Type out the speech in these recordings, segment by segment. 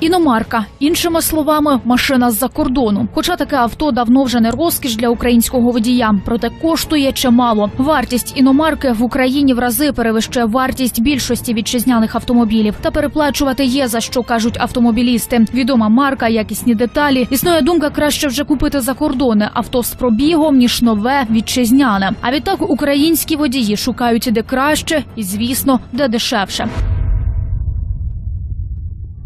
Іномарка, іншими словами, машина з-за кордону. Хоча таке авто давно вже не розкіш для українського водія, проте коштує чимало. Вартість іномарки в Україні в рази перевищує вартість більшості вітчизняних автомобілів. Та переплачувати є за що кажуть автомобілісти. Відома марка, якісні деталі. Існує думка краще вже купити закордонне авто з пробігом ніж нове вітчизняне. А відтак українські водії шукають де краще і, звісно, де дешевше.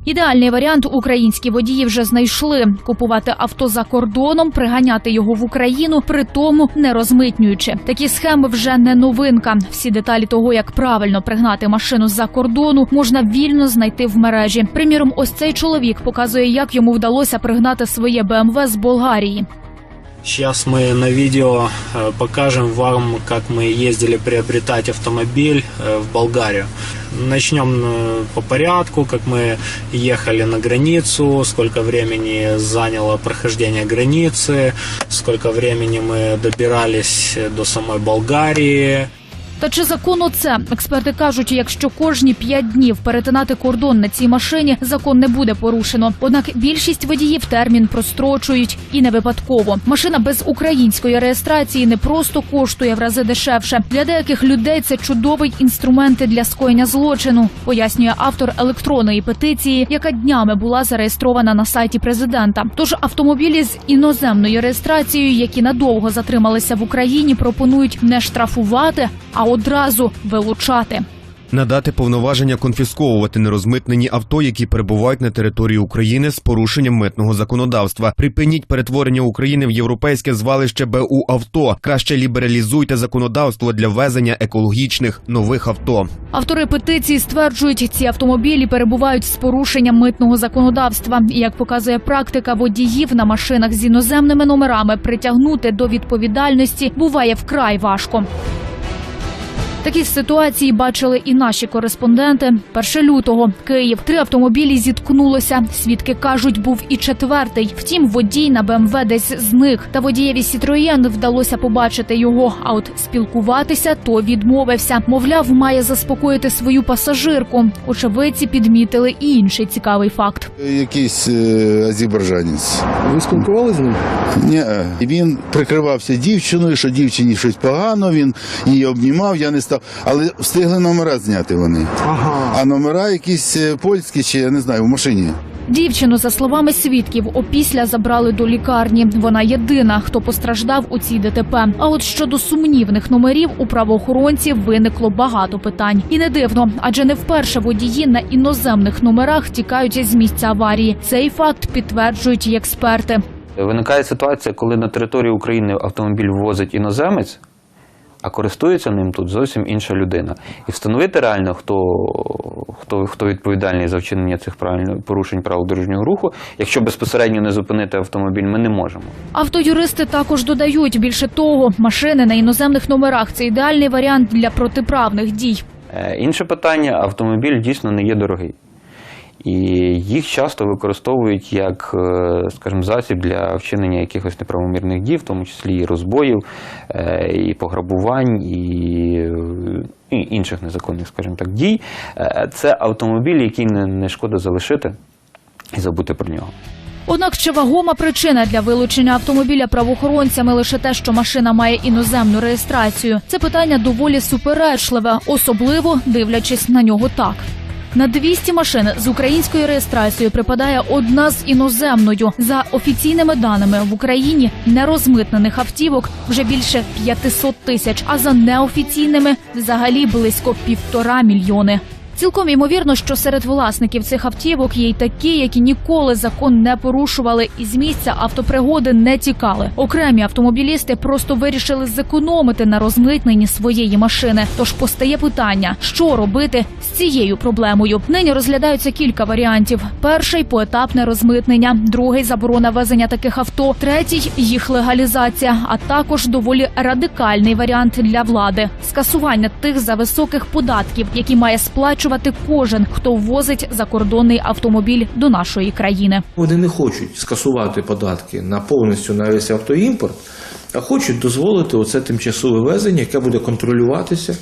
Ідеальний варіант українські водії вже знайшли купувати авто за кордоном, приганяти його в Україну, при тому не розмитнюючи. Такі схеми вже не новинка. Всі деталі того, як правильно пригнати машину з-за кордону, можна вільно знайти в мережі. Приміром, ось цей чоловік показує, як йому вдалося пригнати своє БМВ з Болгарії. Сейчас мы на видео э, покажем вам, как мы ездили приобретать автомобиль э, в Болгарию. Начнем э, по порядку, как мы ехали на границу, сколько времени заняло прохождение границы, сколько времени мы добирались до самой Болгарии. Та чи законно це? Експерти кажуть, якщо кожні п'ять днів перетинати кордон на цій машині, закон не буде порушено. Однак більшість водіїв термін прострочують і не випадково. Машина без української реєстрації не просто коштує в рази дешевше. Для деяких людей це чудовий інструмент для скоєння злочину, пояснює автор електронної петиції, яка днями була зареєстрована на сайті президента. Тож автомобілі з іноземною реєстрацією, які надовго затрималися в Україні, пропонують не штрафувати, а одразу вилучати. Надати повноваження конфісковувати нерозмитнені авто, які перебувають на території України з порушенням митного законодавства. Припиніть перетворення України в європейське звалище БУ авто. Краще лібералізуйте законодавство для ввезення екологічних нових авто. Автори петиції стверджують, ці автомобілі перебувають з порушенням митного законодавства. І як показує практика водіїв на машинах з іноземними номерами, притягнути до відповідальності буває вкрай важко. Такі ситуації бачили і наші кореспонденти. 1 лютого Київ. Три автомобілі зіткнулося. Свідки кажуть, був і четвертий. Втім, водій на БМВ десь зник. Та водієві Сітроєн вдалося побачити його. А от спілкуватися то відмовився. Мовляв, має заспокоїти свою пасажирку. Очевидці підмітили і інший цікавий факт. Якийсь е, азербайджанець. Ви спілкувалися з ним? Ні, він прикривався дівчиною, що дівчині щось погано, він її обнімав, я не став. Але встигли номера зняти вони. Ага. А номера якісь е, польські чи я не знаю, в машині. Дівчину, за словами свідків, опісля забрали до лікарні. Вона єдина, хто постраждав у цій ДТП. А от щодо сумнівних номерів у правоохоронців виникло багато питань. І не дивно, адже не вперше водії на іноземних номерах тікають з місця аварії. Цей факт підтверджують і експерти. Виникає ситуація, коли на території України автомобіль ввозить іноземець, а користується ним тут зовсім інша людина. І встановити реально, хто, хто, хто відповідальний за вчинення цих порушень правил дорожнього руху, якщо безпосередньо не зупинити автомобіль, ми не можемо. Автоюристи також додають більше того, машини на іноземних номерах це ідеальний варіант для протиправних дій. Е, Інше питання: автомобіль дійсно не є дорогий. І їх часто використовують як, е, скажімо, засіб для вчинення якихось неправомірних дій, в тому числі і розбоїв, е, і пограбувань, і, інших незаконних, скажімо так, дій. Е, Це автомобіль, який не, шкода залишити і забути про нього. Однак чи вагома причина для вилучення автомобіля правоохоронцями лише те, що машина має іноземну реєстрацію. Це питання доволі суперечливе, особливо дивлячись на нього так. На 200 машин з українською реєстрацією припадає одна з іноземною. За офіційними даними в Україні нерозмитнених автівок вже більше 500 тисяч, а за неофіційними взагалі близько півтора мільйони. Цілком ймовірно, що серед власників цих автівок є й такі, які ніколи закон не порушували і з місця автопригоди не тікали. Окремі автомобілісти просто вирішили зекономити на розмитненні своєї машини. Тож постає питання, що робити з цією проблемою. Нині розглядаються кілька варіантів: перший поетапне розмитнення, другий заборона везення таких авто, третій їх легалізація, а також доволі радикальний варіант для влади скасування тих за високих податків, які має сплачувати кожен, хто ввозить закордонний автомобіль до нашої країни. Вони не хочуть скасувати податки на повністю на весь автоімпорт, а хочуть дозволити оце тимчасове везення, яке буде контролюватися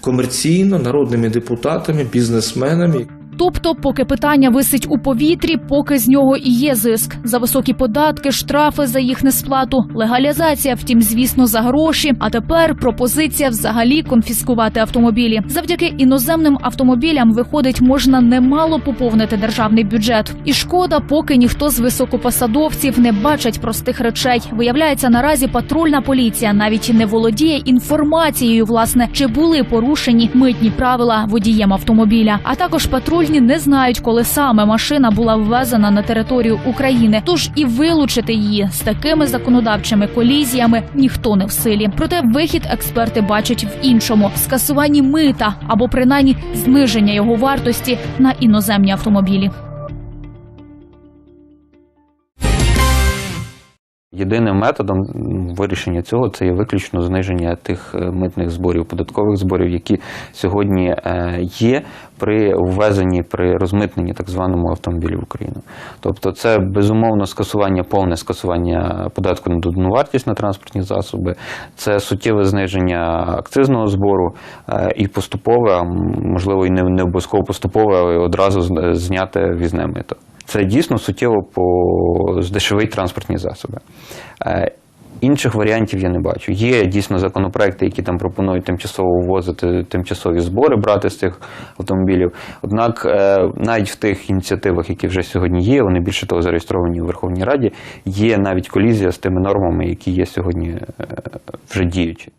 комерційно народними депутатами, бізнесменами. Тобто, поки питання висить у повітрі, поки з нього і є зиск за високі податки, штрафи за їх несплату, легалізація, втім, звісно, за гроші. А тепер пропозиція взагалі конфіскувати автомобілі. Завдяки іноземним автомобілям виходить, можна немало поповнити державний бюджет. І шкода, поки ніхто з високопосадовців не бачить простих речей. Виявляється, наразі патрульна поліція навіть не володіє інформацією, власне, чи були порушені митні правила водієм автомобіля. А також патрульні не знають, коли саме машина була ввезена на територію України. Тож і вилучити її з такими законодавчими колізіями ніхто не в силі. Проте вихід експерти бачать в іншому скасуванні мита або принаймні зниження його вартості на іноземні автомобілі. Єдиним методом вирішення цього це є виключно зниження тих е, митних зборів, податкових зборів, які сьогодні е, є при ввезенні, при розмитненні так званому автомобілі в Україну. Тобто, це безумовно скасування, повне скасування податку на додану вартість на транспортні засоби, це суттєве зниження акцизного збору е, і поступове, можливо, і не, обов'язково поступове, але одразу зняти візне мито. Це дійсно суттєво по здешевить транспортні засоби. Е, Інших варіантів я не бачу. Є дійсно законопроекти, які там пропонують тимчасово ввозити тимчасові збори, брати з цих автомобілів. Однак, е, навіть в тих ініціативах, які вже сьогодні є, вони більше того зареєстровані у Верховній Раді, є навіть колізія з тими нормами, які є сьогодні е, вже діючі.